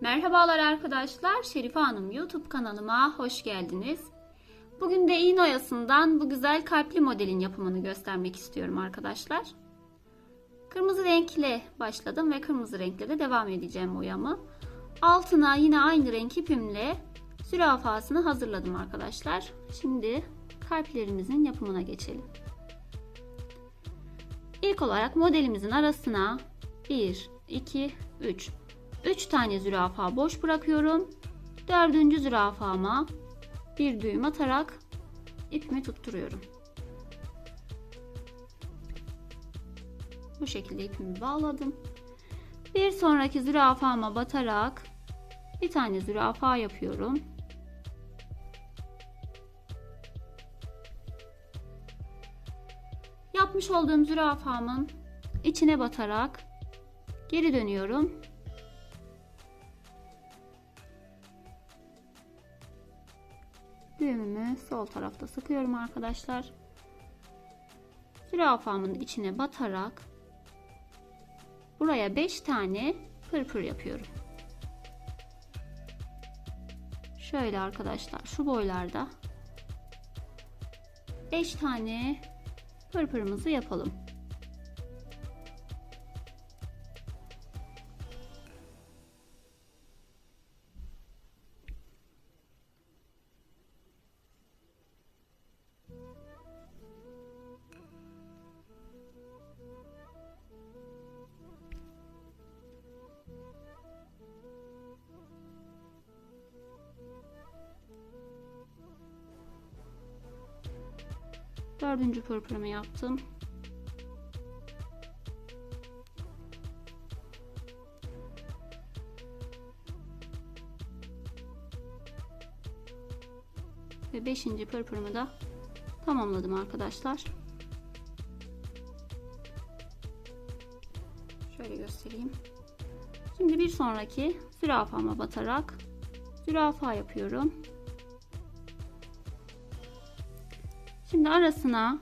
Merhabalar arkadaşlar, Şerife Hanım YouTube kanalıma hoş geldiniz. Bugün de iğne oyasından bu güzel kalpli modelin yapımını göstermek istiyorum arkadaşlar. Kırmızı renkle başladım ve kırmızı renkle de devam edeceğim oyamı. Altına yine aynı renk ipimle zürafasını hazırladım arkadaşlar. Şimdi kalplerimizin yapımına geçelim. İlk olarak modelimizin arasına 1, 2, 3 3 tane zürafa boş bırakıyorum. Dördüncü zürafama bir düğüm atarak ipimi tutturuyorum. Bu şekilde ipimi bağladım. Bir sonraki zürafama batarak bir tane zürafa yapıyorum. Yapmış olduğum zürafamın içine batarak geri dönüyorum düğümümü sol tarafta sıkıyorum arkadaşlar. Zürafamın içine batarak buraya 5 tane pırpır yapıyorum. Şöyle arkadaşlar şu boylarda 5 tane pırpırımızı yapalım. Dördüncü pırpırımı yaptım. Ve beşinci pırpırımı da tamamladım arkadaşlar. Şöyle göstereyim. Şimdi bir sonraki zürafama batarak zürafa yapıyorum. Şimdi arasına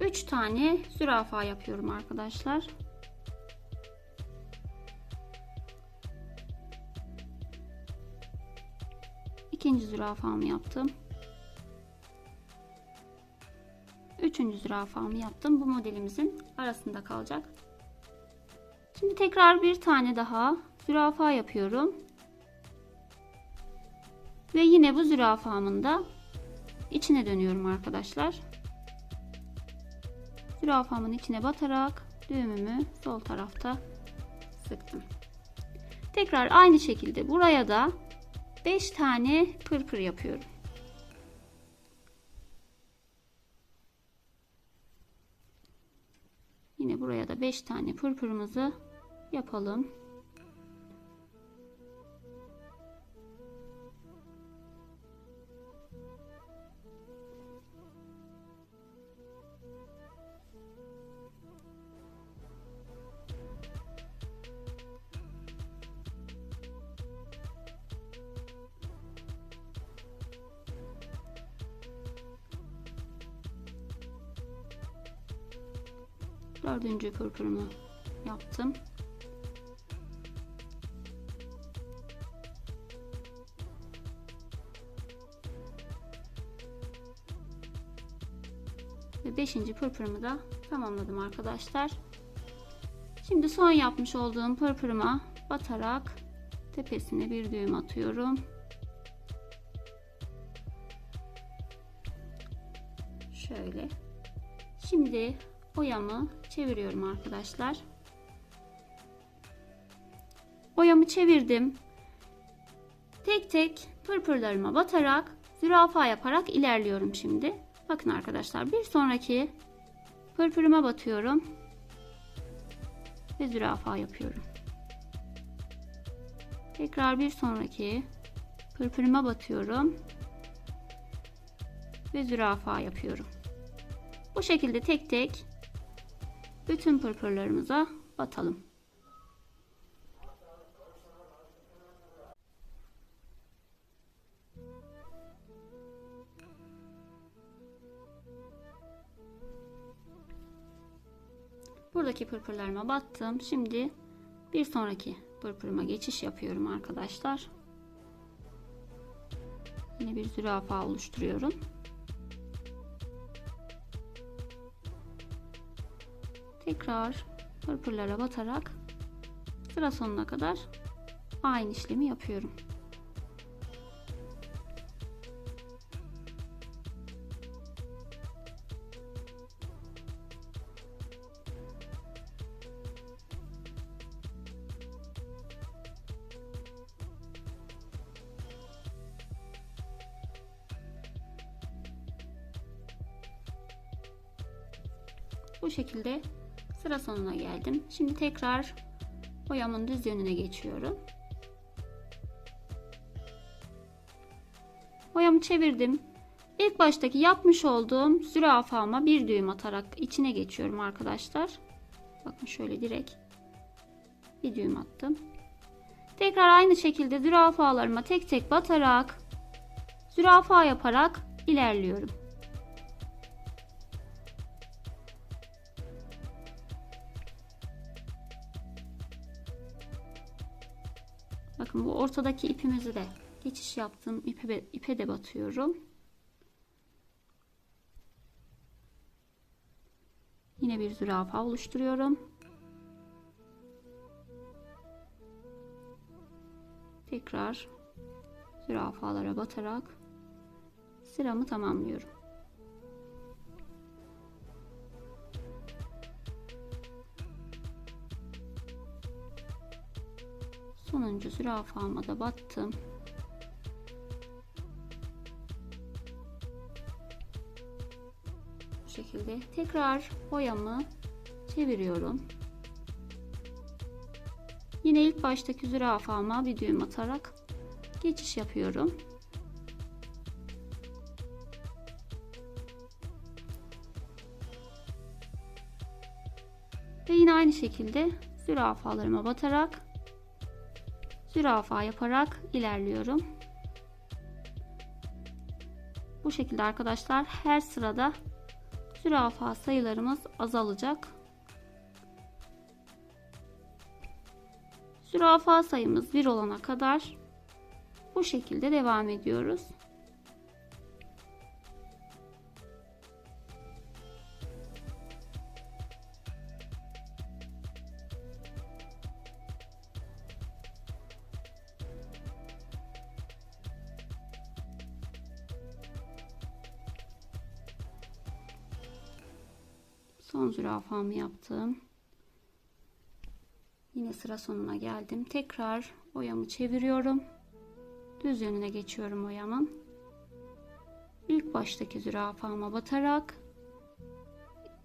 3 tane zürafa yapıyorum arkadaşlar. İkinci zürafamı yaptım. Üçüncü zürafamı yaptım. Bu modelimizin arasında kalacak. Şimdi tekrar bir tane daha zürafa yapıyorum. Ve yine bu zürafamın da içine dönüyorum arkadaşlar. Zürafamın içine batarak düğümümü sol tarafta sıktım. Tekrar aynı şekilde buraya da 5 tane pırpır yapıyorum. Yine buraya da 5 tane pırpırımızı yapalım. Dördüncü pırpırımı yaptım. Ve beşinci pırpırımı da tamamladım arkadaşlar. Şimdi son yapmış olduğum pırpırıma batarak tepesine bir düğüm atıyorum. Şöyle. Şimdi boyamı çeviriyorum arkadaşlar. Boyamı çevirdim. Tek tek pırpırlarıma batarak zürafa yaparak ilerliyorum şimdi. Bakın arkadaşlar bir sonraki pırpırıma batıyorum. Ve zürafa yapıyorum. Tekrar bir sonraki pırpırıma batıyorum. Ve zürafa yapıyorum. Bu şekilde tek tek bütün pırpırlarımıza batalım. Buradaki pırpırlarıma battım. Şimdi bir sonraki pırpırıma geçiş yapıyorum arkadaşlar. Yine bir zürafa oluşturuyorum. Tekrar pırpırlara batarak sıra sonuna kadar aynı işlemi yapıyorum. Bu şekilde sıra sonuna geldim. Şimdi tekrar boyamın düz yönüne geçiyorum. Boyamı çevirdim. İlk baştaki yapmış olduğum zürafama bir düğüm atarak içine geçiyorum arkadaşlar. Bakın şöyle direkt bir düğüm attım. Tekrar aynı şekilde zürafalarıma tek tek batarak zürafa yaparak ilerliyorum. Bakın bu ortadaki ipimizi de geçiş yaptığım ipe, ipe de batıyorum. Yine bir zürafa oluşturuyorum. Tekrar zürafalara batarak sıramı tamamlıyorum. Sonuncu zürafama da battım. Bu şekilde tekrar boyamı çeviriyorum. Yine ilk baştaki zürafama bir düğüm atarak geçiş yapıyorum. Ve yine aynı şekilde zürafalarıma batarak zürafa yaparak ilerliyorum. Bu şekilde arkadaşlar her sırada zürafa sayılarımız azalacak. Zürafa sayımız 1 olana kadar bu şekilde devam ediyoruz. Son zürafamı yaptım. Yine sıra sonuna geldim. Tekrar boyamı çeviriyorum. Düz yönüne geçiyorum boyamın. İlk baştaki zürafama batarak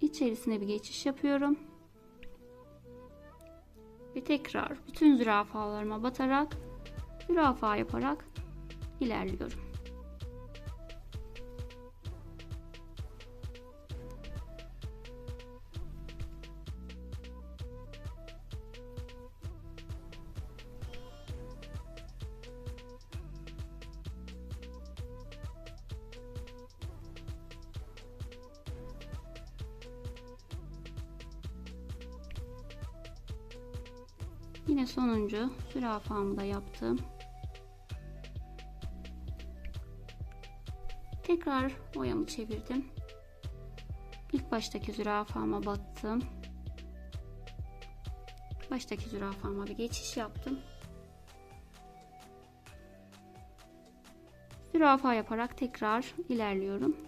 içerisine bir geçiş yapıyorum. Ve tekrar bütün zürafalarıma batarak zürafa yaparak ilerliyorum. Yine sonuncu zürafamı da yaptım. Tekrar boyamı çevirdim. İlk baştaki zürafama battım. Baştaki zürafama bir geçiş yaptım. Zürafa yaparak tekrar ilerliyorum.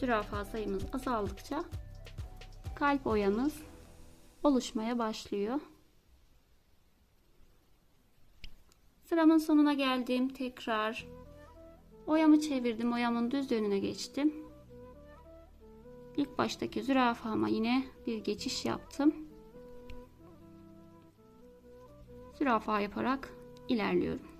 Zürafa sayımız azaldıkça kalp oyamız oluşmaya başlıyor. Sıramın sonuna geldim. Tekrar oyamı çevirdim. Oyamın düz yönüne geçtim. İlk baştaki zürafama yine bir geçiş yaptım. Zürafa yaparak ilerliyorum.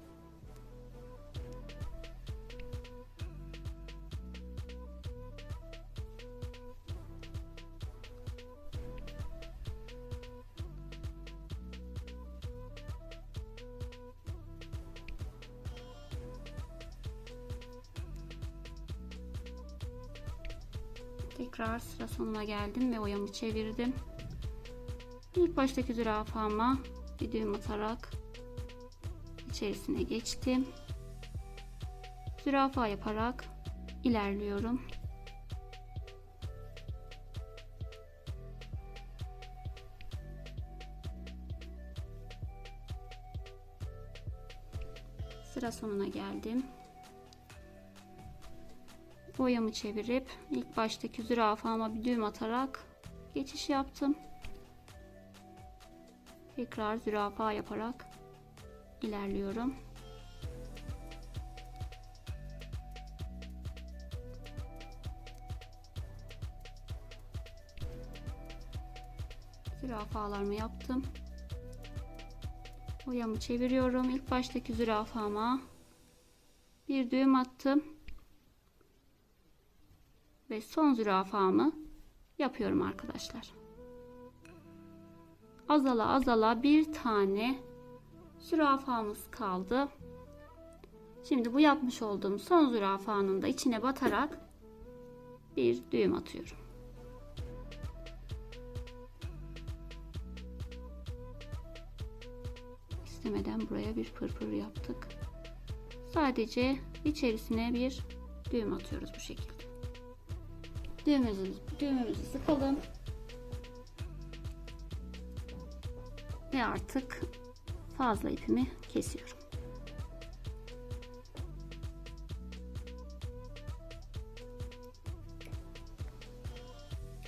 Tekrar sıra sonuna geldim ve oyamı çevirdim. İlk baştaki zürafama bir düğüm atarak içerisine geçtim. Zürafa yaparak ilerliyorum. Sıra sonuna geldim. Boyamı çevirip ilk baştaki zürafama bir düğüm atarak geçiş yaptım. Tekrar zürafa yaparak ilerliyorum. Zürafalarımı yaptım. Boyamı çeviriyorum. İlk baştaki zürafama bir düğüm attım. Ve son zürafamı yapıyorum arkadaşlar. Azala azala bir tane zürafamız kaldı. Şimdi bu yapmış olduğum son zürafanın da içine batarak bir düğüm atıyorum. istemeden buraya bir pırpır yaptık. Sadece içerisine bir düğüm atıyoruz bu şekilde. Düğümümüzü, düğümümüzü sıkalım. Ve artık fazla ipimi kesiyorum.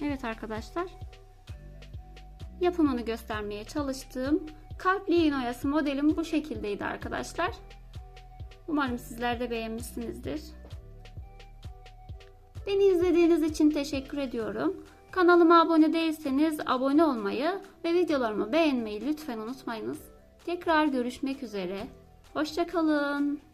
Evet arkadaşlar. Yapımını göstermeye çalıştığım kalpli iğne oyası modelim bu şekildeydi arkadaşlar. Umarım sizler de beğenmişsinizdir. Beni izlediğiniz için teşekkür ediyorum. Kanalıma abone değilseniz abone olmayı ve videolarımı beğenmeyi lütfen unutmayınız. Tekrar görüşmek üzere. Hoşçakalın.